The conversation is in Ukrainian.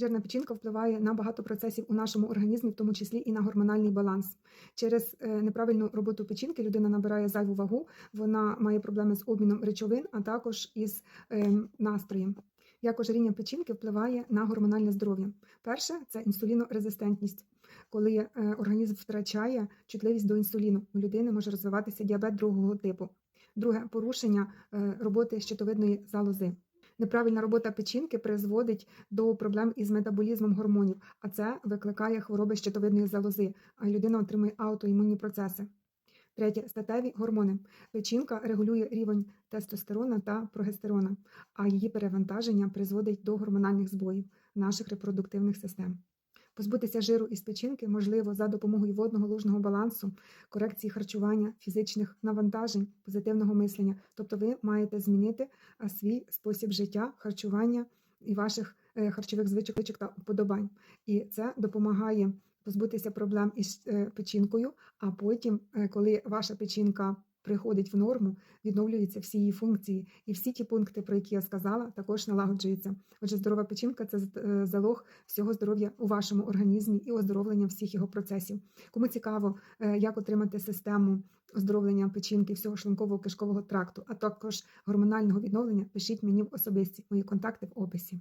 Жирна печінка впливає на багато процесів у нашому організмі, в тому числі і на гормональний баланс. Через е, неправильну роботу печінки людина набирає зайву вагу, вона має проблеми з обміном речовин, а також із ем, настроєм. Як ожиріння печінки впливає на гормональне здоров'я? Перше це інсулінорезистентність, коли е, організм втрачає чутливість до інсуліну. У людини може розвиватися діабет другого типу. Друге порушення е, роботи щитовидної залози. Неправильна робота печінки призводить до проблем із метаболізмом гормонів, а це викликає хвороби щитовидної залози, а людина отримує аутоімунні процеси. Третє статеві гормони. Печінка регулює рівень тестостерона та прогестерона, а її перевантаження призводить до гормональних збоїв наших репродуктивних систем. Позбутися жиру із печінки можливо за допомогою водного лужного балансу, корекції харчування, фізичних навантажень, позитивного мислення. Тобто ви маєте змінити свій спосіб життя, харчування і ваших е, харчових звичок та уподобань. І це допомагає позбутися проблем із е, печінкою, а потім, е, коли ваша печінка приходить в норму, відновлюються всі її функції, і всі ті пункти, про які я сказала, також налагоджуються. Отже, здорова печінка це е, залог всього здоров'я у вашому організмі і оздоровлення всіх його процесів. Кому цікаво, е, як отримати систему оздоровлення печінки, всього шлункового кишкового тракту, а також гормонального відновлення, пишіть мені в особисті. Мої контакти в описі.